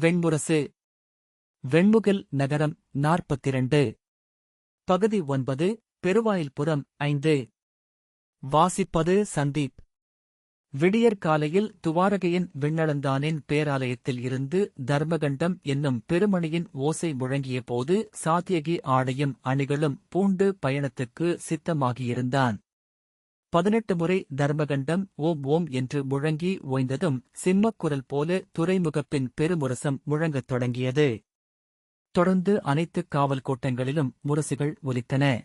வெண்முரசு வெண்முகில் நகரம் நாற்பத்திரண்டு. பகுதி ஒன்பது பெருவாயில்புரம் ஐந்து. வாசிப்பது சந்தீப். விடியற் காலையில் துவாரகையின் விண்ணளந்தானின் பேராலயத்தில் இருந்து தர்மகண்டம் என்னும் பெருமணியின் ஓசை முழங்கிய போது சாத்தியகி ஆடையும் அணிகளும் பூண்டு பயணத்துக்கு சித்தமாகியிருந்தான். பதினெட்டு முறை தர்மகண்டம் ஓம் ஓம் என்று முழங்கி ஓய்ந்ததும் சிம்மக்குரல் போல துறைமுகப்பின் பெருமுரசம் முழங்கத் தொடங்கியது. தொடர்ந்து அனைத்துக் காவல் கோட்டங்களிலும் முரசுகள் ஒலித்தன.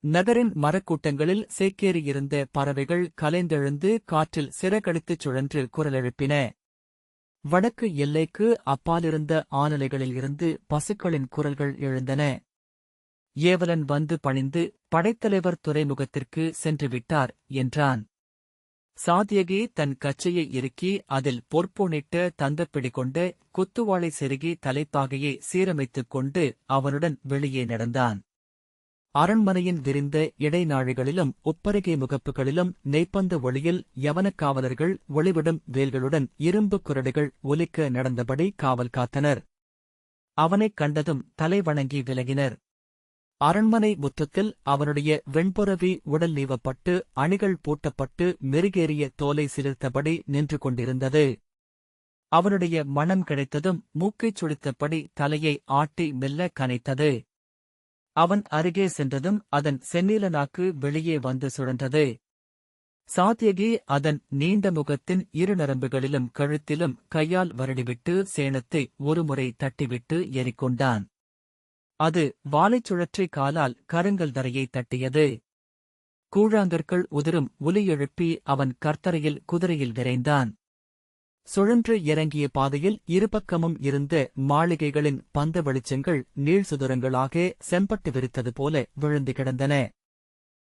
நகரின் மரக்கூட்டங்களில் சேக்கேறியிருந்த பறவைகள் கலைந்தெழுந்து காற்றில் சிறகடித்துச் சுழன்று குரலெழுப்பின. வடக்கு எல்லைக்கு அப்பாலிருந்த ஆனலைகளில் இருந்து பசுக்களின் குரல்கள் எழுந்தன. ஏவலன் வந்து பணிந்து படைத்தலைவர் துறைமுகத்திற்கு சென்று விட்டார் என்றான். சாத்தியகி தன் கச்சையை இறுக்கி அதில் பொற்போனிட்ட தந்தப்பிடி கொண்டு குத்துவாளை செருகி தலைப்பாகையை சீரமைத்துக் கொண்டு அவனுடன் வெளியே நடந்தான். அரண்மனையின் விரிந்த இடைநாழிகளிலும் உப்பருகை முகப்புகளிலும் நெய்ப்பந்த ஒளியில் யவனக் காவலர்கள் ஒளிவிடும் வேல்களுடன் இரும்பு குரடுகள் ஒலிக்க நடந்தபடி காவல் காத்தனர். அவனைக் கண்டதும் தலை வணங்கி விலகினர். அரண்மனை முற்றத்தில் அவனுடைய வெண்புறவி உடல் நீவப்பட்டு அணிகள் பூட்டப்பட்டு மெருகேறிய தோலை சிலிர்த்தபடி நின்று கொண்டிருந்தது அவனுடைய மனம் கிடைத்ததும் மூக்கைச் சுழித்தபடி தலையை ஆட்டி மெல்ல கனைத்தது. அவன் அருகே சென்றதும் அதன் செந்நீல நாக்கு வெளியே வந்து சுழன்றது. சாத்தியகி அதன் நீண்ட முகத்தின் இரு நரம்புகளிலும் கழுத்திலும் கையால் வருடிவிட்டு சேணத்தை ஒருமுறை தட்டிவிட்டு எரிக்கொண்டான் அது வாலைச் சுழற்றி காலால் கருங்கல் தரையை தட்டியது. கூழாங்கற்கள் உதிரும் ஒலி எழுப்பி அவன் கர்த்தரையில் குதிரையில் விரைந்தான். சுழன்று இறங்கிய பாதையில் இருபக்கமும் இருந்த மாளிகைகளின் பந்த வெளிச்சங்கள் நீழ்சுதுரங்களாக செம்பட்டு விரித்தது போல விழுந்து கிடந்தன.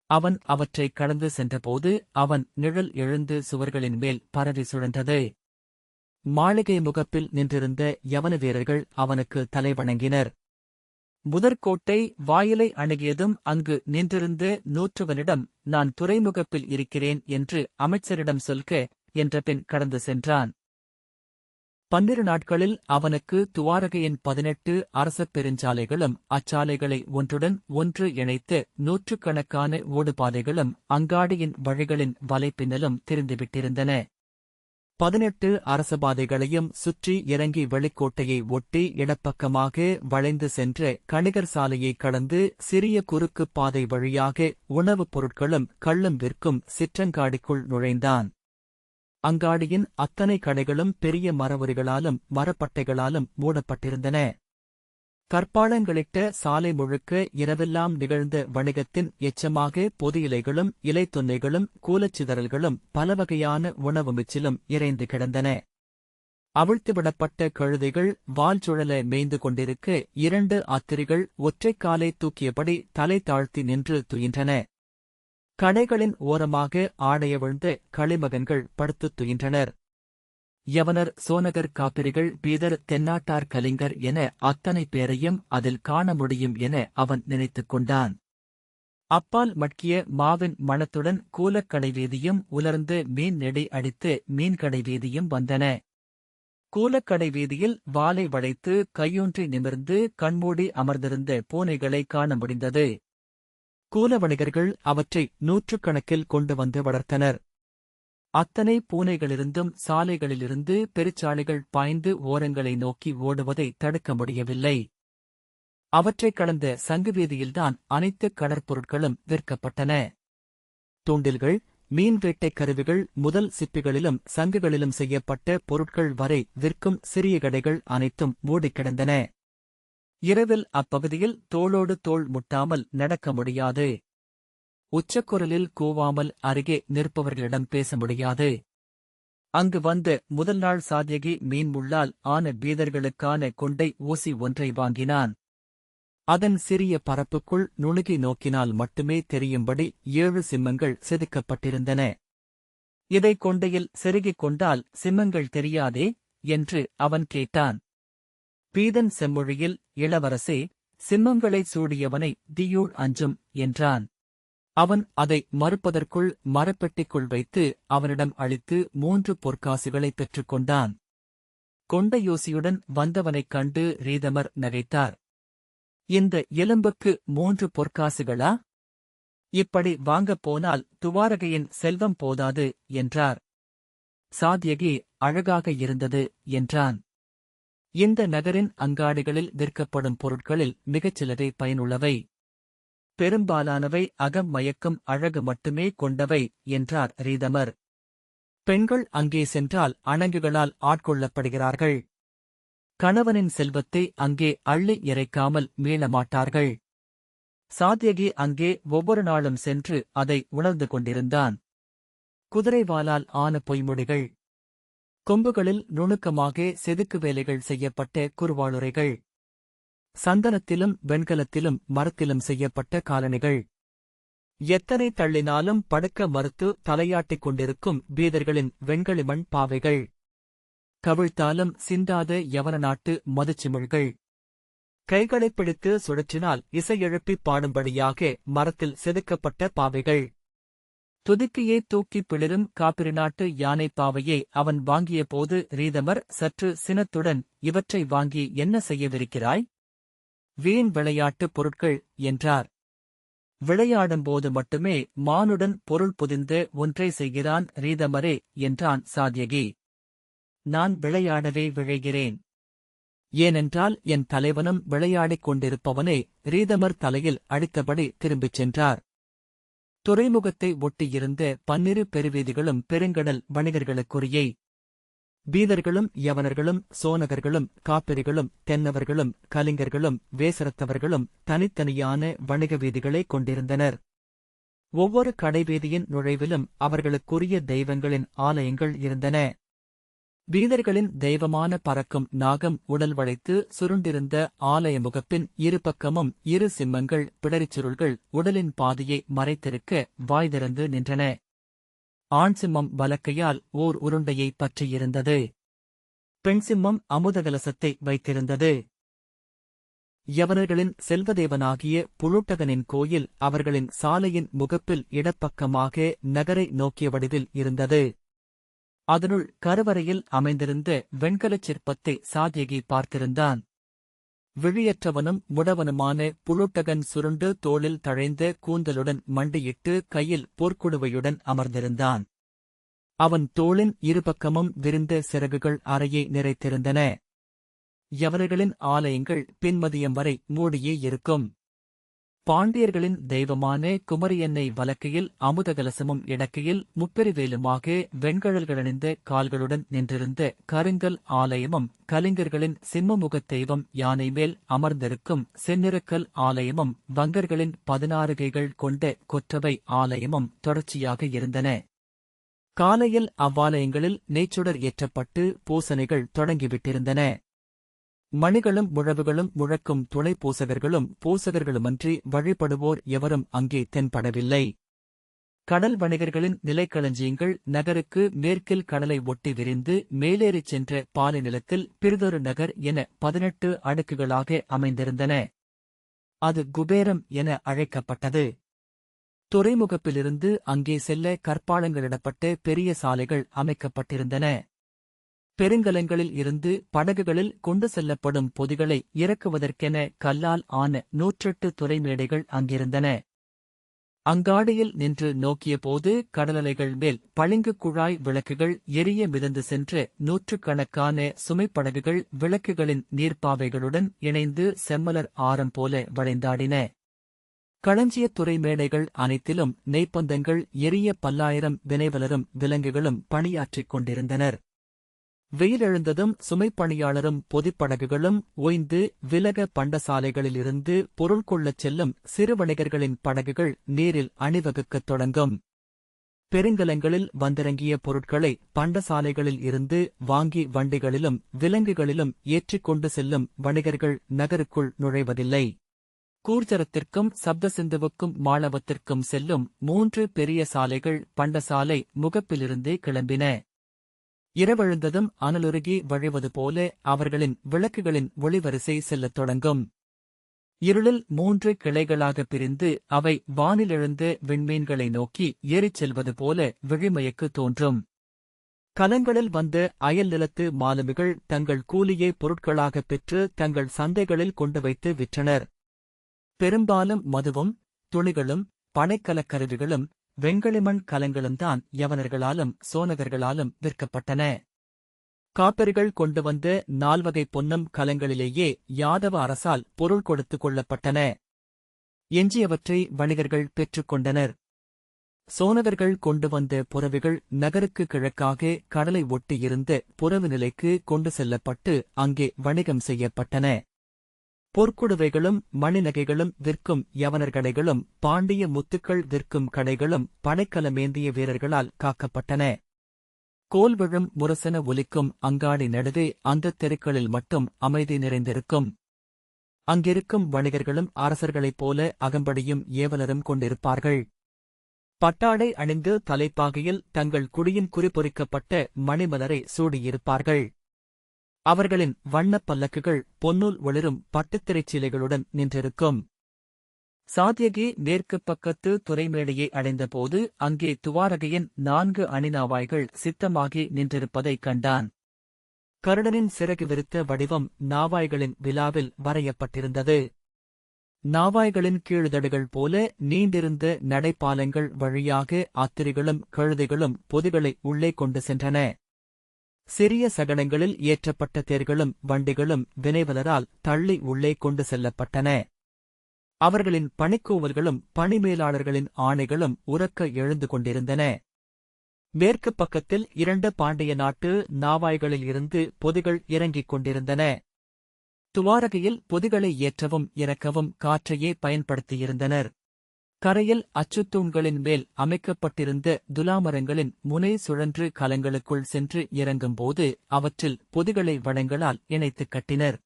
அவன் அவற்றைக் கடந்து சென்றபோது அவன் நிழல் எழுந்து சுவர்களின் மேல் பரவி சுழன்றது. மாளிகை முகப்பில் நின்றிருந்த யவன வீரர்கள் அவனுக்கு தலைவணங்கினர். முதற்கோட்டை வாயிலை அணுகியதும் அங்கு நின்றிருந்த நூற்றுவனிடம் நான் துறைமுகப்பில் இருக்கிறேன் என்று அமைச்சரிடம் சொல்க என்ற பின் கடந்து சென்றான். பன்னிரு நாட்களில் அவனுக்கு துவாரகையின் பதினெட்டு அரசப் பெருஞ்சாலைகளும் அச்சாலைகளை ஒன்றுடன் ஒன்று இணைத்து நூற்றுக்கணக்கான ஓடுபாதைகளும் அங்காடியின் வழிகளின் வலைப்பின்னலும் தெரிந்துவிட்டிருந்தன பதினெட்டு அரசபாதைகளையும் சுற்றி இறங்கி வெளிக்கோட்டையை ஒட்டி இடப்பக்கமாக வளைந்து சென்ற கணிகர் சாலையை கடந்து சிறிய குறுக்குப் பாதை வழியாக உணவுப் பொருட்களும் கள்ளும் விற்கும் சிற்றங்காடிக்குள் நுழைந்தான். அங்காடியின் அத்தனை கடைகளும் பெரிய மரவரிகளாலும் மரப்பட்டைகளாலும் மூடப்பட்டிருந்தன. கற்பாளங்களிட்ட சாலை முழுக்க இரவெல்லாம் நிகழ்ந்த வணிகத்தின் எச்சமாக பொது இலைகளும் இலைத்துண்ணைகளும் கூலச்சிதறல்களும் பலவகையான உணவு மிச்சிலும் இறைந்து கிடந்தன. அவிழ்த்துவிடப்பட்ட கழுதைகள் வால் சுழல மேய்ந்து கொண்டிருக்க இரண்டு ஆத்திரிகள் ஒற்றைக்காலை தூக்கியபடி தலை தாழ்த்தி நின்று துயின்றன. கடைகளின் ஓரமாக ஆடையவிழ்ந்த களிமகன்கள் படுத்துத் துயின்றனர். யவனர் சோனகர் காப்பிரிகள் பீதர் தென்னாட்டார் கலிங்கர் என அத்தனை பேரையும் அதில் காண முடியும் என அவன் நினைத்துக் கொண்டான். அப்பால் மட்கிய மாவின் மணத்துடன் கூலக்கடை வீதியும் உலர்ந்து மீன் நெடி அடித்து மீன்கடை வீதியும் வந்தன. கூலக்கடை வீதியில் வாலை வளைத்து கையொன்றி நிமிர்ந்து கண்மூடி அமர்ந்திருந்த பூனைகளை காண முடிந்தது. கூல வணிகர்கள் அவற்றை நூற்றுக்கணக்கில் கொண்டு வந்து வளர்த்தனர். அத்தனை பூனைகளிருந்தும் சாலைகளிலிருந்து பெருச்சாலைகள் பாய்ந்து ஓரங்களை நோக்கி ஓடுவதை தடுக்க முடியவில்லை. அவற்றைக் கடந்த சங்கு வீதியில்தான் அனைத்து கடற்பொருட்களும் விற்கப்பட்டன. தூண்டில்கள் மீன் வேட்டைக் கருவிகள் முதல் சிப்பிகளிலும் சங்குகளிலும் செய்யப்பட்ட பொருட்கள் வரை விற்கும் சிறிய கடைகள் அனைத்தும் மூடிக் கிடந்தன இரவில் அப்பகுதியில் தோளோடு தோள் முட்டாமல் நடக்க முடியாது. உச்சக்குரலில் கூவாமல் அருகே நிற்பவர்களிடம் பேச முடியாது. அங்கு வந்த முதல் நாள் சாதியகி மீன் முள்ளால் ஆன பீதர்களுக்கான கொண்டை ஊசி ஒன்றை வாங்கினான். அதன் சிறிய பரப்புக்குள் நுணுகி நோக்கினால் மட்டுமே தெரியும்படி ஏழு சிம்மங்கள் செதுக்கப்பட்டிருந்தன. இதை கொண்டையில் செருகிக் கொண்டால் சிம்மங்கள் தெரியாதே என்று அவன் கேட்டான். பீதன் செம்மொழியில் இளவரசே சிம்மங்களைச் சூடியவனை தியூழ் அஞ்சும் என்றான். அவன் அதை மறுப்பதற்குள் மரப்பெட்டிக்குள் வைத்து அவனிடம் அளித்து மூன்று பொற்காசுகளைப் பெற்றுக்கொண்டான். கொண்டையூசியுடன் வந்தவனைக் கண்டு ரீதமர் நகைத்தார். இந்த எலும்புக்கு மூன்று பொற்காசுகளா? இப்படி வாங்கப் போனால் துவாரகையின் செல்வம் போதாது என்றார். சாத்யகி அழகாக இருந்தது என்றான். இந்த நகரின் அங்காடிகளில் விற்கப்படும் பொருட்களில் மிகச்சிலரை பயனுள்ளவை. பெரும்பாலானவை அகம் மயக்கும் அழகு மட்டுமே கொண்டவை என்றார் ரீதமர். பெண்கள் அங்கே சென்றால் அணங்குகளால் ஆட்கொள்ளப்படுகிறார்கள். கணவனின் செல்வத்தை அங்கே அள்ளி இறைக்காமல் மீளமாட்டார்கள். சாத்யகி அங்கே ஒவ்வொரு நாளும் சென்று அதை உணர்ந்து கொண்டிருந்தான். குதிரைவாலால் ஆன பொய்மொழிகள் கொம்புகளில் நுணுக்கமாக செதுக்கு வேலைகள் செய்யப்பட்ட குறுவாளுரைகள் சந்தனத்திலும் வெண்கலத்திலும் மரத்திலும் செய்யப்பட்ட காலணிகள். எத்தனை தள்ளினாலும் படுக்க மறுத்து தலையாட்டிக் கொண்டிருக்கும் பீதர்களின் வெண்களிமண் பாவைகள். கவிழ்த்தாலும் சிந்தாத யவன நாட்டு மதுச்சிமிழ்கள். கைகளைப் பிடித்து சுழற்றினால் இசை பாடும்படியாக மரத்தில் செதுக்கப்பட்ட பாவைகள். துதுக்கியே தூக்கிப் பிளிரும் காப்பிரி நாட்டு யானை பாவையை அவன் வாங்கிய போது ரீதமர் சற்று சினத்துடன் இவற்றை வாங்கி என்ன செய்யவிருக்கிறாய்? வீண் விளையாட்டுப் பொருட்கள் என்றார். விளையாடும்போது மட்டுமே மானுடன் பொருள் புதிந்து ஒன்றை செய்கிறான் ரீதமரே என்றான் சாத்யகி. நான் விளையாடவே விழைகிறேன். ஏனென்றால் என் தலைவனும் விளையாடிக் கொண்டிருப்பவனே ரீதமர் தலையில் அடித்தபடி திரும்பிச் சென்றார். துறைமுகத்தை ஒட்டியிருந்த பன்னிரு பெருவீதிகளும் பெருங்கடல் வணிகர்களுக்குரியை பீதர்களும் யவனர்களும் சோனகர்களும் காப்பிரிகளும் தென்னவர்களும் கலிங்கர்களும் வேசரத்தவர்களும் தனித்தனியான வணிக வீதிகளை கொண்டிருந்தனர். ஒவ்வொரு கடைவீதியின் நுழைவிலும் அவர்களுக்குரிய தெய்வங்களின் ஆலயங்கள் இருந்தன. பீதர்களின் தெய்வமான பறக்கும் நாகம் உடல் வளைத்து சுருண்டிருந்த ஆலய முகப்பின் இரு பக்கமும் இரு சிம்மங்கள் பிடரிச்சுருள்கள் உடலின் பாதையை மறைத்திருக்க வாய் திறந்து நின்றன. ஆண் சிம்மம் வலக்கையால் ஓர் உருண்டையை பற்றியிருந்தது. பெண் சிம்மம் அமுதகலசத்தை வைத்திருந்தது. யவனர்களின் செல்வதேவனாகிய புழுட்டகனின் கோயில் அவர்களின் சாலையின் முகப்பில் இடப்பக்கமாக நகரை நோக்கிய வடிவில் இருந்தது. அதனுள் கருவறையில் அமைந்திருந்த வெண்கலச் சிற்பத்தை சாத்யகி பார்த்திருந்தான். விழியற்றவனும் முடவனுமான புழுட்டகன் சுருண்டு தோளில் தழைந்த கூந்தலுடன் மண்டியிட்டு கையில் போர்க்குடுவையுடன் அமர்ந்திருந்தான். அவன் தோளின் இருபக்கமும் விரிந்த சிறகுகள் அறையை நிறைத்திருந்தன. எவர்களின் ஆலயங்கள் பின்மதியம் வரை மூடியே இருக்கும். பாண்டியர்களின் தெய்வமான குமரியன்னை வலக்கையில் அமுதகலசமும் இடக்கையில் முப்பெருவேலுமாக வெண்கழல்களணிந்த கால்களுடன் நின்றிருந்த கருங்கல் ஆலயமும் கலிங்கர்களின் சிம்மமுகத் தெய்வம் யானை மேல் அமர்ந்திருக்கும் செந்நிறக்கல் ஆலயமும் வங்கர்களின் பதினாறு கைகள் கொண்ட கொற்றவை ஆலயமும் தொடர்ச்சியாக இருந்தன. காலையில் அவ்வாலயங்களில் நேச்சுடர் ஏற்றப்பட்டு பூசணைகள் தொடங்கிவிட்டிருந்தன. மணிகளும் முழவுகளும் முழக்கும் துணை பூசகர்களும் பூசகர்களுமன்றி வழிபடுவோர் எவரும் அங்கே தென்படவில்லை. கடல் வணிகர்களின் நிலைக்களஞ்சியங்கள் நகருக்கு மேற்கில் கடலை ஒட்டி விரிந்து மேலேறிச் சென்ற பாலை நிலத்தில் பிறிதொரு நகர் என பதினெட்டு அடுக்குகளாக அமைந்திருந்தன. அது குபேரம் என அழைக்கப்பட்டது. துறைமுகப்பிலிருந்து அங்கே செல்ல கற்பாலங்களிடப்பட்ட பெரிய சாலைகள் அமைக்கப்பட்டிருந்தன. பெருங்கலங்களில் இருந்து படகுகளில் கொண்டு செல்லப்படும் பொதிகளை இறக்குவதற்கென கல்லால் ஆன நூற்றெட்டு துறைமேடைகள் அங்கிருந்தன. அங்காடியில் நின்று நோக்கியபோது கடலலைகள் மேல் பளிங்கு குழாய் விளக்குகள் எரிய மிதந்து சென்று நூற்றுக்கணக்கான சுமைப்படகுகள் விளக்குகளின் நீர்ப்பாவைகளுடன் இணைந்து செம்மலர் ஆரம் போல வளைந்தாடின. களஞ்சியத் துறை மேடைகள் அனைத்திலும் நெய்ப்பந்தங்கள் எரிய பல்லாயிரம் வினைவலரும் விலங்குகளும் பணியாற்றிக் கொண்டிருந்தனர். வெயிலெழுந்ததும் சுமைப்பணியாளரும் பொதிப்படகுகளும் ஓய்ந்து விலக பண்டசாலைகளிலிருந்து பொருள் கொள்ளச் செல்லும் சிறு வணிகர்களின் படகுகள் நீரில் அணிவகுக்கத் தொடங்கும். பெருங்கலங்களில் வந்திறங்கிய பொருட்களை பண்டசாலைகளில் இருந்து வாங்கி வண்டிகளிலும் விலங்குகளிலும் ஏற்றிக் கொண்டு செல்லும் வணிகர்கள் நகருக்குள் நுழைவதில்லை. கூர்ஜரத்திற்கும் சப்தசிந்துவுக்கும் மாளவத்திற்கும் செல்லும் மூன்று பெரிய சாலைகள் பண்டசாலை முகப்பிலிருந்தே கிளம்பின. இரவெழுந்ததும் அனலுருகி வழிவது போல அவர்களின் விளக்குகளின் ஒளிவரிசை செல்லத் தொடங்கும். இருளில் மூன்று கிளைகளாக பிரிந்து அவை வானிலெழுந்த விண்மீன்களை நோக்கி ஏறிச் செல்வது போல விழிமயக்கு தோன்றும். கலங்களில் வந்த அயல் நிலத்து மாலுமிகள் தங்கள் கூலியை பொருட்களாகப் பெற்று தங்கள் சந்தைகளில் கொண்டு வைத்து விற்றனர். பெரும்பாலும் மதுவும் துணிகளும் பனைக்கலக் வெங்களிமண் கலங்களும்தான் யவனர்களாலும் சோனகர்களாலும் விற்கப்பட்டன. காப்பர்கள் கொண்டு வந்த நால்வகை பொன்னம் கலங்களிலேயே யாதவ அரசால் பொருள் கொடுத்து கொள்ளப்பட்டன. எஞ்சியவற்றை வணிகர்கள் பெற்றுக்கொண்டனர் சோனகர்கள் கொண்டு வந்த புறவிகள் நகருக்கு கிழக்காக கடலை ஒட்டியிருந்த புறவு நிலைக்கு கொண்டு செல்லப்பட்டு அங்கே வணிகம் செய்யப்பட்டன. பொற்குடுவைகளும் மணிநகைகளும் விற்கும் யவனர் கடைகளும் பாண்டிய முத்துக்கள் விற்கும் கடைகளும் படைக்கலமேந்திய வீரர்களால் காக்கப்பட்டன. கோல்விழும் முரசன முரசென ஒலிக்கும் அங்காடி நடுவே அந்தத் தெருக்களில் மட்டும் அமைதி நிறைந்திருக்கும். அங்கிருக்கும் வணிகர்களும் அரசர்களைப் போல அகம்படியும் ஏவலரும் கொண்டிருப்பார்கள். பட்டாடை அணிந்து தலைப்பாகையில் தங்கள் குடியின் குறிப்பொறிக்கப்பட்ட மணிமலரை சூடியிருப்பார்கள். அவர்களின் வண்ணப் பல்லக்குகள் பொன்னுல் ஒளிரும் பட்டுத்திரைச்சீலைகளுடன் நின்றிருக்கும். சாத்யகி மேற்குப் பக்கத்து துறைமேடையை அடைந்தபோது அங்கே துவாரகையின் நான்கு அணிநாவாய்கள் சித்தமாகி நின்றிருப்பதைக் கண்டான். கருடனின் சிறகு விரித்த வடிவம் நாவாய்களின் விழாவில் வரையப்பட்டிருந்தது. நாவாய்களின் கீழ்தடுகள் போல நீண்டிருந்த நடைப்பாலங்கள் வழியாக அத்திரிகளும் கழுதைகளும் பொதிகளை உள்ளே கொண்டு சென்றன. சிறிய சகனங்களில் ஏற்றப்பட்ட தேர்களும் வண்டிகளும் வினைவலரால் தள்ளி உள்ளே கொண்டு செல்லப்பட்டன. அவர்களின் பணிக்கூவல்களும் பணிமேலாளர்களின் ஆணைகளும் உறக்க எழுந்து கொண்டிருந்தன. மேற்குப் பக்கத்தில் இரண்டு பாண்டிய நாட்டு நாவாய்களில் இருந்து பொதிகள் இறங்கிக் கொண்டிருந்தன. துவாரகையில் பொதிகளை ஏற்றவும் இறக்கவும் காற்றையே பயன்படுத்தியிருந்தனர். கரையில் அச்சுத்தூண்களின் மேல் அமைக்கப்பட்டிருந்த துலாமரங்களின் முனை சுழன்று கலங்களுக்குள் சென்று இறங்கும்போது அவற்றில் பொதிகளை வளங்களால் இணைத்துக் கட்டினர்.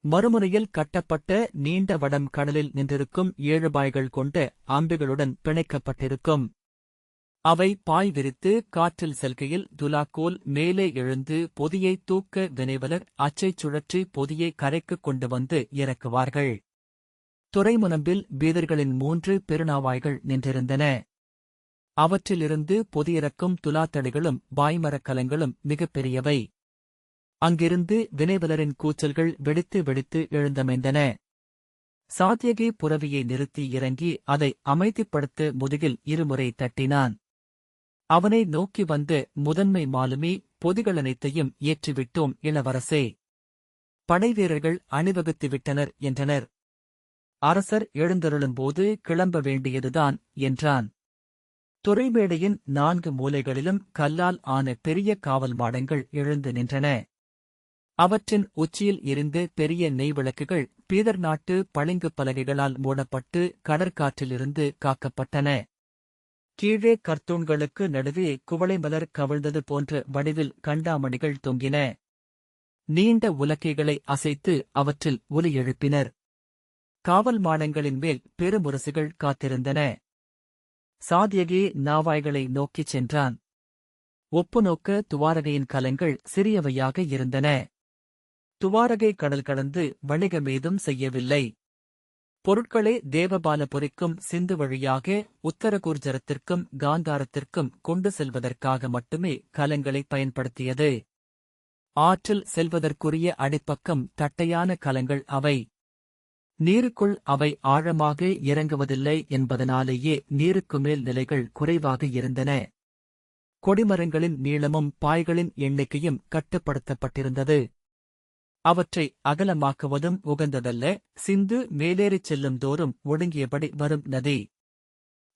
மறுமுறையில் கட்டப்பட்ட நீண்ட வடம் கடலில் நின்றிருக்கும் ஏழு பாய்கள் கொண்ட அம்புகளுடன் பிணைக்கப்பட்டிருக்கும். அவை பாய் விரித்து காற்றில் செல்கையில் துலாக்கோல் மேலே எழுந்து பொதியை தூக்க வினைவலர் அச்சைச் சுழற்றி பொதியை கரைக்குக் கொண்டு வந்து இறக்குவார்கள். துறைமுனம்பில் பீதர்களின் மூன்று பெருநாவாய்கள் நின்றிருந்தன. அவற்றிலிருந்து பொதியிறக்கும் துலாத்தடிகளும் பாய்மரக் கலங்களும் மிகப்பெரியவை அங்கிருந்து வினைவலரின் கூச்சல்கள் வெடித்து வெடித்து எழுந்தமைந்தன. சாத்தியகி புறவியை நிறுத்தி இறங்கி அதை அமைதிப்படுத்த முதுகில் இருமுறை தட்டினான். அவனை நோக்கி வந்து முதன்மை மாலுமி பொதிகளனைத்தையும் ஏற்றிவிட்டோம் இளவரசே. படைவீரர்கள் அணிவகுத்து விட்டனர் என்றனர். அரசர் எழுந்தருளும்போது கிளம்ப வேண்டியதுதான் என்றான். துறைமேடையின் நான்கு மூலைகளிலும் கல்லால் ஆன பெரிய காவல் மாடங்கள் எழுந்து நின்றன. அவற்றின் உச்சியில் இருந்து பெரிய நெய் விளக்குகள் பீதர் நாட்டு பளிங்கு பலகைகளால் மூடப்பட்டு கடற்காற்றிலிருந்து காக்கப்பட்டன. கீழே கர்த்தூன்களுக்கு நடுவே குவளை மலர் கவிழ்ந்தது போன்ற வடிவில் கண்டாமணிகள் தொங்கின. நீண்ட உலக்கைகளை அசைத்து அவற்றில் ஒலி எழுப்பினர். காவல் மாடங்களின் மேல் பெருமுரசுகள் காத்திருந்தன. சாதியகி நாவாய்களை நோக்கிச் சென்றான். ஒப்புநோக்க துவாரகையின் கலங்கள் சிறியவையாக இருந்தன. துவாரகை கடல் கடந்து வணிகமேதும் செய்யவில்லை. பொருட்களை தேவபாலபுரிக்கும் சிந்து வழியாக உத்தரகூர்ஜரத்திற்கும் காந்தாரத்திற்கும் கொண்டு செல்வதற்காக மட்டுமே கலங்களை பயன்படுத்தியது. ஆற்றில் செல்வதற்குரிய அடிப்பக்கம் தட்டையான கலங்கள் அவை. நீருக்குள் அவை ஆழமாக இறங்குவதில்லை என்பதனாலேயே நீருக்கு மேல் நிலைகள் குறைவாக இருந்தன. கொடிமரங்களின் நீளமும் பாய்களின் எண்ணிக்கையும் கட்டுப்படுத்தப்பட்டிருந்தது. அவற்றை அகலமாக்குவதும் உகந்ததல்ல. சிந்து மேலேறிச் செல்லும் தோறும் ஒடுங்கியபடி வரும் நதி.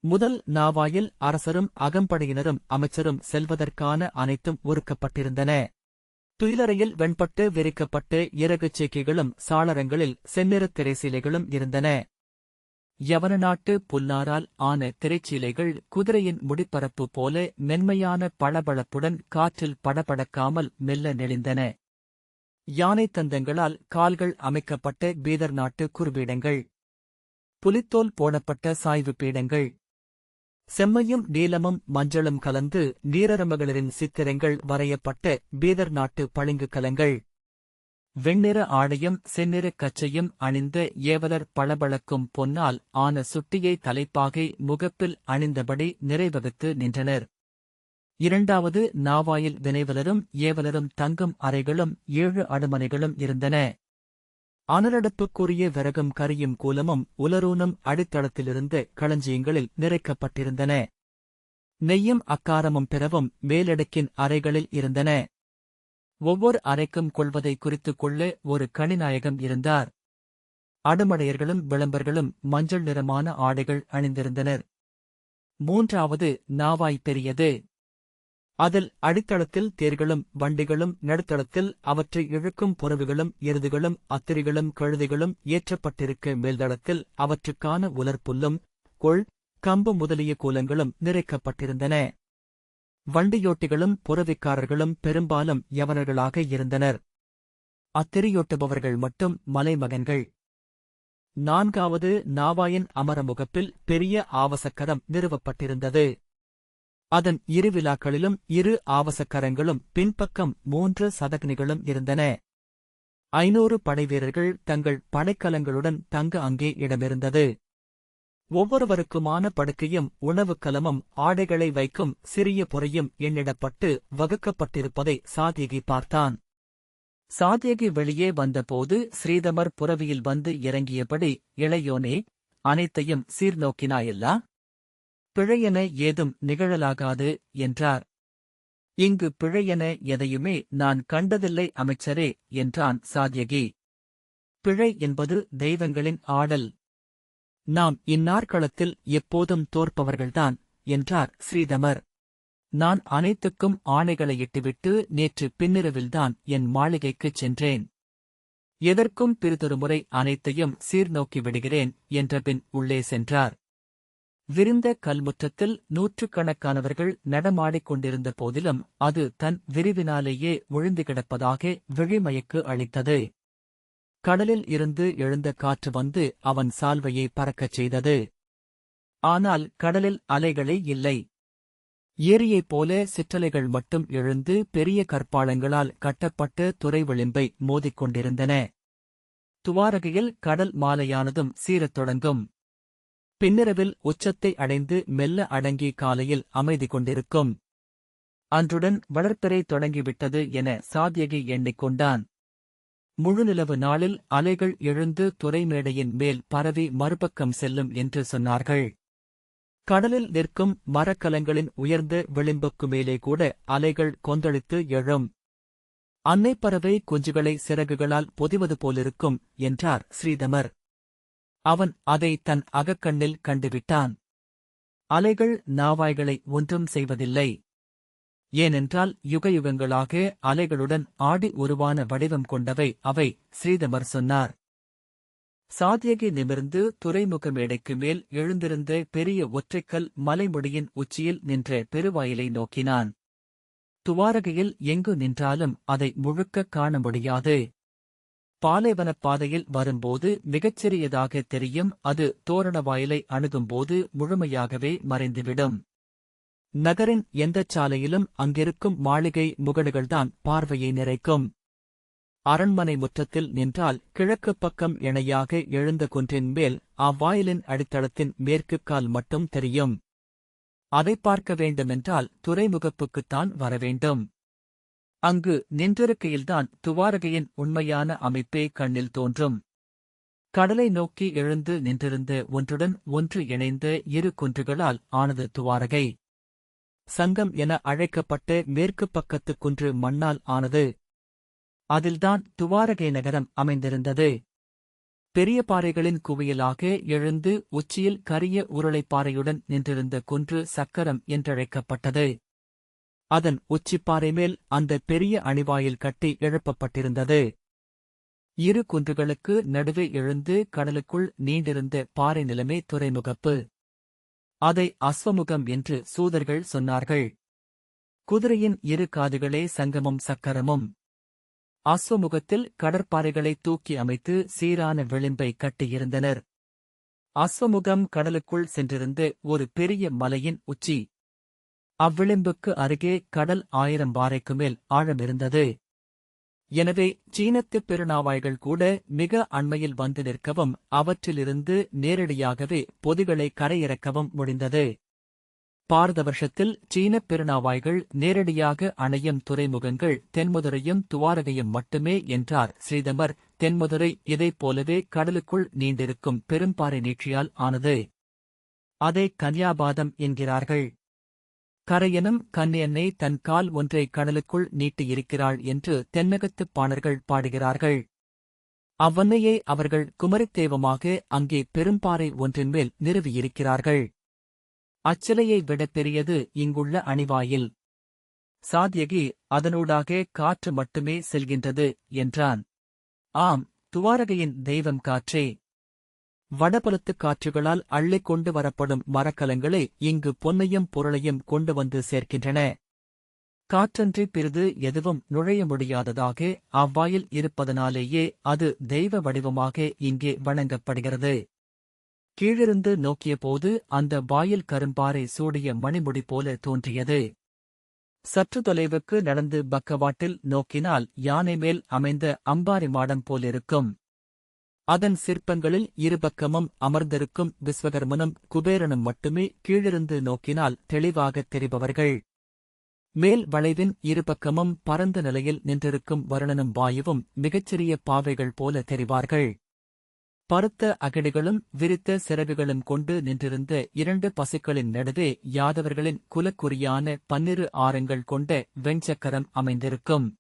முதல் நாவாயில் அரசரும் அகம்படையினரும் அமைச்சரும் செல்வதற்கான அனைத்தும் ஒருக்கப்பட்டிருந்தன துயிலறையில் வெண்பட்டு விரிக்கப்பட்டு இறகுச் சேக்கைகளும் சாளரங்களில் செந்நிறத் திரைச்சீலைகளும் இருந்தன. யவன நாட்டு புல்லாரால் ஆன திரைச்சீலைகள் குதிரையின் முடிப்பரப்பு போல மென்மையான பளபளப்புடன் காற்றில் படபடக்காமல் மெல்ல நெளிந்தன. யானை தந்தங்களால் கால்கள் அமைக்கப்பட்ட பீதர் நாட்டு குறுபீடங்கள் புலித்தோல் போடப்பட்ட சாய்வு பீடங்கள் செம்மையும் நீலமும் மஞ்சளும் கலந்து நீரரம்புகளின் சித்திரங்கள் வரையப்பட்ட பீதர் நாட்டு பளிங்கு கலங்கள். வெண்ணிற ஆடையும் செந்நிற கச்சையும் அணிந்த ஏவலர் பளபளக்கும் பொன்னால் ஆன சுட்டியை தலைப்பாகை முகப்பில் அணிந்தபடி நிறைவகுத்து நின்றனர். இரண்டாவது நாவாயில் வினைவலரும் ஏவலரும் தங்கும் அறைகளும் ஏழு அடுமனைகளும் இருந்தன. அனலடப்புக்குரிய விறகும் கரியும் கூலமும் உலரூனும் அடித்தளத்திலிருந்து களஞ்சியங்களில் நிறைக்கப்பட்டிருந்தன. நெய்யும் அக்காரமும் பிறவும் மேலடுக்கின் அறைகளில் இருந்தன. ஒவ்வொரு அறைக்கும் கொள்வதை குறித்துக் கொள்ள ஒரு கணிநாயகம் இருந்தார். அடுமடையர்களும் விளம்பர்களும் மஞ்சள் நிறமான ஆடைகள் அணிந்திருந்தனர். மூன்றாவது நாவாய் பெரியது. அதில் அடித்தளத்தில் தேர்களும் வண்டிகளும் நடுத்தளத்தில் அவற்றை இழுக்கும் புறவுகளும் எருதுகளும் அத்திரிகளும் கழுதைகளும் ஏற்றப்பட்டிருக்க மேல்தளத்தில் அவற்றுக்கான உலர்புல்லும் கொள் கம்பு முதலிய கூலங்களும் நிறைக்கப்பட்டிருந்தன. வண்டியோட்டிகளும் புறவிக்காரர்களும் பெரும்பாலும் யவனர்களாக இருந்தனர். அத்திரியோட்டுபவர்கள் மட்டும் மலைமகன்கள். நான்காவது நாவாயின் அமரமுகப்பில் பெரிய ஆவசக்கரம் நிறுவப்பட்டிருந்தது. அதன் இரு விழாக்களிலும் இரு ஆவசக்கரங்களும் பின்பக்கம் மூன்று சதக்னிகளும் இருந்தன. ஐநூறு படைவீரர்கள் தங்கள் படைக்கலங்களுடன் தங்க அங்கே இடமிருந்தது. ஒவ்வொருவருக்குமான படுக்கையும் உணவுக்கலமும் ஆடைகளை வைக்கும் சிறிய பொறையும் எண்ணிடப்பட்டு வகுக்கப்பட்டிருப்பதை சாதியகி பார்த்தான். சாதியகி வெளியே வந்தபோது ஸ்ரீதமர் புறவியில் வந்து இறங்கியபடி இளையோனே அனைத்தையும் சீர்நோக்கினாயல்லா? பிழையென ஏதும் நிகழலாகாது என்றார். இங்கு பிழையென எதையுமே நான் கண்டதில்லை அமைச்சரே என்றான் சாத்யகி. பிழை என்பது தெய்வங்களின் ஆடல். நாம் இந்நாற்களத்தில் எப்போதும் தோற்பவர்கள்தான் என்றார் ஸ்ரீதமர். நான் அனைத்துக்கும் ஆணைகளை இட்டுவிட்டு நேற்று பின்னிரவில்தான் என் மாளிகைக்குச் சென்றேன். எதற்கும் பிறிதொரு முறை அனைத்தையும் சீர்நோக்கி விடுகிறேன் என்றபின் உள்ளே சென்றார். விரிந்த கல்முற்றத்தில் நூற்றுக்கணக்கானவர்கள் நடமாடிக் கொண்டிருந்த போதிலும் அது தன் விரிவினாலேயே ஒழிந்து கிடப்பதாக விழிமயக்கு அளித்தது. கடலில் இருந்து எழுந்த காற்று வந்து அவன் சால்வையை பறக்கச் செய்தது. ஆனால் கடலில் அலைகளே இல்லை. ஏரியைப் போல சிற்றலைகள் மட்டும் எழுந்து பெரிய கற்பாளங்களால் கட்டப்பட்ட துறை விளிம்பை மோதிக்கொண்டிருந்தன துவாரகையில் கடல் மாலையானதும் சீரத் தொடங்கும். பின்னிரவில் உச்சத்தை அடைந்து மெல்ல அடங்கி காலையில் அமைதி கொண்டிருக்கும். அன்றுடன் வளர்ப்பறை தொடங்கிவிட்டது என சாத்யகி எண்ணிக்கொண்டான். முழுநிலவு நாளில் அலைகள் எழுந்து துறைமேடையின் மேல் பரவி மறுபக்கம் செல்லும் என்று சொன்னார்கள். கடலில் நிற்கும் மரக்கலங்களின் உயர்ந்த விளிம்புக்கு மேலே கூட அலைகள் கொந்தளித்து எழும். அன்னைப்பறவை குஞ்சுகளை சிறகுகளால் பொதிவது போலிருக்கும் என்றார் ஸ்ரீதமர். அவன் அதை தன் அகக்கண்ணில் கண்டுவிட்டான். அலைகள் நாவாய்களை ஒன்றும் செய்வதில்லை. ஏனென்றால் யுகயுகங்களாக அலைகளுடன் ஆடி உருவான வடிவம் கொண்டவை அவை ஸ்ரீதமர் சொன்னார். சாத்தியகி நிமிர்ந்து துறைமுக மேடைக்கு மேல் எழுந்திருந்த பெரிய ஒற்றைக்கல் மலைமுடியின் உச்சியில் நின்ற பெருவாயிலை நோக்கினான். துவாரகையில் எங்கு நின்றாலும் அதை முழுக்க காண முடியாது. பாலைவனப் பாதையில் வரும்போது மிகச்சிறியதாக தெரியும். அது தோரண வாயிலை அணுகும்போது முழுமையாகவே மறைந்துவிடும். நகரின் எந்தச் சாலையிலும் அங்கிருக்கும் மாளிகை முகடுகள்தான் பார்வையை நிறைக்கும். அரண்மனை முற்றத்தில் நின்றால் கிழக்குப் பக்கம் இணையாக எழுந்த குன்றின் மேல் அவ்வாயிலின் அடித்தளத்தின் மேற்குக் கால் மட்டும் தெரியும். அதை பார்க்க வேண்டுமென்றால் துறைமுகப்புக்குத்தான் வரவேண்டும் அங்கு நின்றிருக்கையில்தான் துவாரகையின் உண்மையான அமைப்பே கண்ணில் தோன்றும். கடலை நோக்கி எழுந்து நின்றிருந்த ஒன்றுடன் ஒன்று இணைந்த இரு குன்றுகளால் ஆனது துவாரகை. சங்கம் என அழைக்கப்பட்ட மேற்குப் பக்கத்து குன்று மண்ணால் ஆனது. அதில்தான் துவாரகை நகரம் அமைந்திருந்தது. பெரிய பாறைகளின் குவியலாக எழுந்து உச்சியில் கரிய உருளைப்பாறையுடன் நின்றிருந்த குன்று சக்கரம் என்றழைக்கப்பட்டது. அதன் உச்சிப்பாறை மேல் அந்த பெரிய அணிவாயில் கட்டி எழுப்பப்பட்டிருந்தது. இரு குன்றுகளுக்கு நடுவே எழுந்து கடலுக்குள் நீண்டிருந்த பாறை நிலமே துறைமுகப்பு. அதை அஸ்வமுகம் என்று சூதர்கள் சொன்னார்கள். குதிரையின் இரு காதுகளே சங்கமும் சக்கரமும். அஸ்வமுகத்தில் கடற்பாறைகளை தூக்கி அமைத்து சீரான விளிம்பை கட்டியிருந்தனர். அஸ்வமுகம் கடலுக்குள் சென்றிருந்த ஒரு பெரிய மலையின் உச்சி. அவ்விளிம்புக்கு அருகே கடல் ஆயிரம் பாறைக்கு மேல் ஆழமிருந்தது. எனவே சீனத்துப் பெருநாவாய்கள் கூட மிக அண்மையில் வந்து நிற்கவும் அவற்றிலிருந்து நேரடியாகவே பொதிகளை கரையிறக்கவும் முடிந்தது. பாரத வருஷத்தில் சீனப் பெருநாவாய்கள் நேரடியாக அணையும் துறைமுகங்கள் தென்மதுரையும் துவாரகையும் மட்டுமே என்றார் ஸ்ரீதமர். தென்மதுரை இதைப் போலவே கடலுக்குள் நீண்டிருக்கும் பெரும்பாறை நீட்சியால் ஆனது. அதை கன்யாபாதம் என்கிறார்கள். கரையனும் கன்னியன்னை தன் கால் ஒன்றை கடலுக்குள் நீட்டியிருக்கிறாள் என்று தென்னகத்துப் பாணர்கள் பாடுகிறார்கள். அவ்வன்னையை அவர்கள் குமரித்தேவமாக அங்கே பெரும்பாறை ஒன்றின் மேல் நிறுவியிருக்கிறார்கள். அச்சிலையை விட பெரியது இங்குள்ள அணிவாயில். சாத்யகி அதனூடாக காற்று மட்டுமே செல்கின்றது என்றான். ஆம் துவாரகையின் தெய்வம் காற்றே. வடபலத்து காற்றுகளால் அள்ளிக் கொண்டு வரப்படும் மரக்கலங்களே இங்கு பொன்னையும் பொருளையும் கொண்டு வந்து சேர்க்கின்றன. காற்றன்றி பிறிது எதுவும் நுழைய முடியாததாக அவ்வாயில் இருப்பதனாலேயே அது தெய்வ வடிவமாக இங்கே வணங்கப்படுகிறது. கீழிருந்து நோக்கியபோது அந்த வாயில் கரும்பாறை சூடிய மணிமுடி போல தோன்றியது. சற்று தொலைவுக்கு நடந்து பக்கவாட்டில் நோக்கினால் யானை மேல் அமைந்த அம்பாரி மாடம் போலிருக்கும். அதன் சிற்பங்களில் இருபக்கமும் அமர்ந்திருக்கும் விஸ்வகர்மனும் குபேரனும் மட்டுமே கீழிருந்து நோக்கினால் தெளிவாகத் தெரிபவர்கள். மேல் வளைவின் இருபக்கமும் பரந்த நிலையில் நின்றிருக்கும் வருணனும் வாயுவும் மிகச்சிறிய பாவைகள் போல தெரிவார்கள். பருத்த அகடிகளும் விரித்த சிறகுகளும் கொண்டு நின்றிருந்த இரண்டு பசுக்களின் நடுவே யாதவர்களின் குலக்குறியான பன்னிரு ஆரங்கள் கொண்ட வெண்சக்கரம் அமைந்திருக்கும்.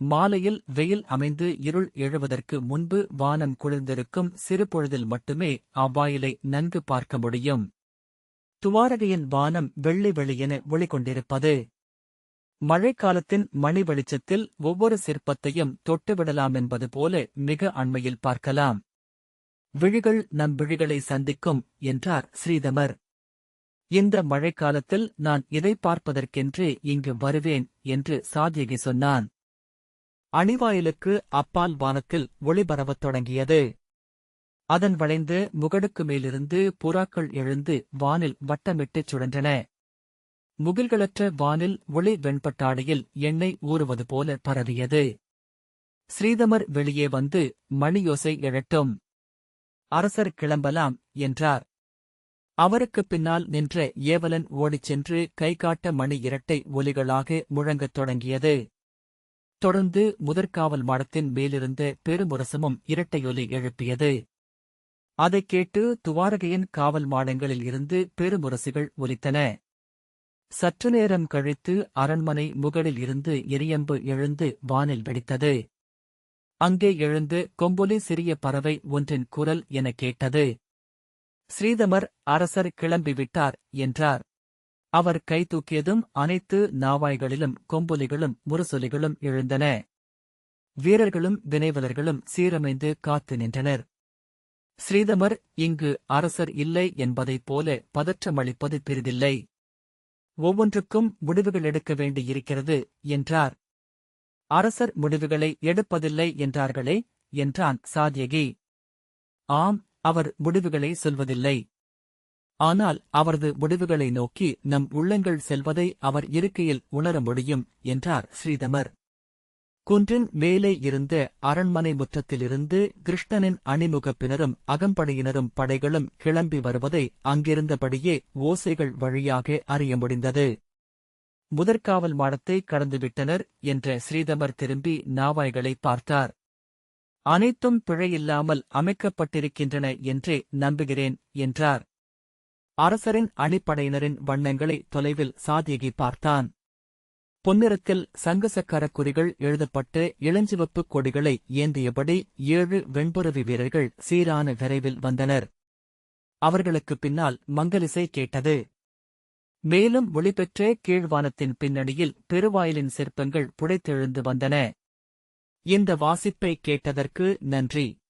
மாலையில் வெயில் அமைந்து இருள் எழுவதற்கு முன்பு வானம் குளிர்ந்திருக்கும் சிறுபொழுதில் மட்டுமே அவ்வாயிலை நன்கு பார்க்க முடியும். துவாரகையின் வானம் வெள்ளி வெளியென ஒளிகொண்டிருப்பது. மழைக்காலத்தின் மணி வெளிச்சத்தில் ஒவ்வொரு சிற்பத்தையும் தொட்டுவிடலாம் என்பது போல மிக அண்மையில் பார்க்கலாம். விழிகள் நம் விழிகளை சந்திக்கும் என்றார் ஸ்ரீதமர். இந்த மழைக்காலத்தில் நான் இதை பார்ப்பதற்கென்று இங்கு வருவேன் என்று சாத்யகி சொன்னான். அணிவாயிலுக்கு அப்பால் வானத்தில் ஒளிபரவத் தொடங்கியது. அதன் வளைந்து முகடுக்கு மேலிருந்து புறாக்கள் எழுந்து வானில் வட்டமிட்டுச் சுழன்றன. முகில்களற்ற வானில் ஒளி வெண்பட்டாடையில் எண்ணெய் ஊறுவது போல பரவியது. ஸ்ரீதமர் வெளியே வந்து மணியோசை எழட்டும். அரசர் கிளம்பலாம் என்றார். அவருக்குப் பின்னால் நின்ற ஏவலன் ஓடிச் சென்று கைகாட்ட மணி இரட்டை ஒலிகளாக முழங்கத் தொடங்கியது. தொடர்ந்து முதற்காவல் மாடத்தின் மேலிருந்த பெருமுரசமும் இரட்டையொலி எழுப்பியது. அதைக் கேட்டு துவாரகையின் காவல் மாடங்களில் இருந்து பெருமுரசுகள் ஒலித்தன. சற்று நேரம் கழித்து அரண்மனை முகலில் இருந்து எரியம்பு எழுந்து வானில் வெடித்தது. அங்கே எழுந்து கொம்பொலி சிறிய பறவை ஒன்றின் குரல் எனக் கேட்டது. ஸ்ரீதமர் அரசர் கிளம்பிவிட்டார் என்றார். அவர் கை தூக்கியதும் அனைத்து நாவாய்களிலும் கொம்புலிகளும் முரசொலிகளும் எழுந்தன. வீரர்களும் வினைவலர்களும் சீரமைந்து காத்து நின்றனர். ஸ்ரீதமர் இங்கு அரசர் இல்லை என்பதைப் போல பதற்றமளிப்பது பெரிதில்லை. ஒவ்வொன்றுக்கும் முடிவுகள் எடுக்க வேண்டியிருக்கிறது என்றார். அரசர் முடிவுகளை எடுப்பதில்லை என்றார்களே என்றான் சாத்யகி ஆம் அவர் முடிவுகளை சொல்வதில்லை. ஆனால் அவரது முடிவுகளை நோக்கி நம் உள்ளங்கள் செல்வதை அவர் இருக்கையில் உணர முடியும் என்றார் ஸ்ரீதமர். குன்றின் மேலே இருந்த அரண்மனை முற்றத்திலிருந்து கிருஷ்ணனின் அணிமுகப்பினரும் அகம்படையினரும் படைகளும் கிளம்பி வருவதை அங்கிருந்தபடியே ஓசைகள் வழியாக அறிய முடிந்தது. முதற்காவல் மாடத்தை கடந்துவிட்டனர் என்ற ஸ்ரீதமர் திரும்பி நாவாய்களை பார்த்தார். அனைத்தும் பிழையில்லாமல் அமைக்கப்பட்டிருக்கின்றன என்றே நம்புகிறேன் என்றார். அரசரின் அணிப்படையினரின் வண்ணங்களை தொலைவில் சாதியகி பார்த்தான். பொன்னிறத்தில் சங்கசக்கர குறிகள் எழுதப்பட்டு இளஞ்சிவப்புக் கொடிகளை ஏந்தியபடி ஏழு வெண்புறவி வீரர்கள் சீரான விரைவில் வந்தனர். அவர்களுக்குப் பின்னால் மங்கலிசை கேட்டது. மேலும் ஒளிபெற்ற கீழ்வானத்தின் பின்னணியில் பெருவாயிலின் சிற்பங்கள் புடைத்தெழுந்து வந்தன. இந்த வாசிப்பை கேட்டதற்கு நன்றி.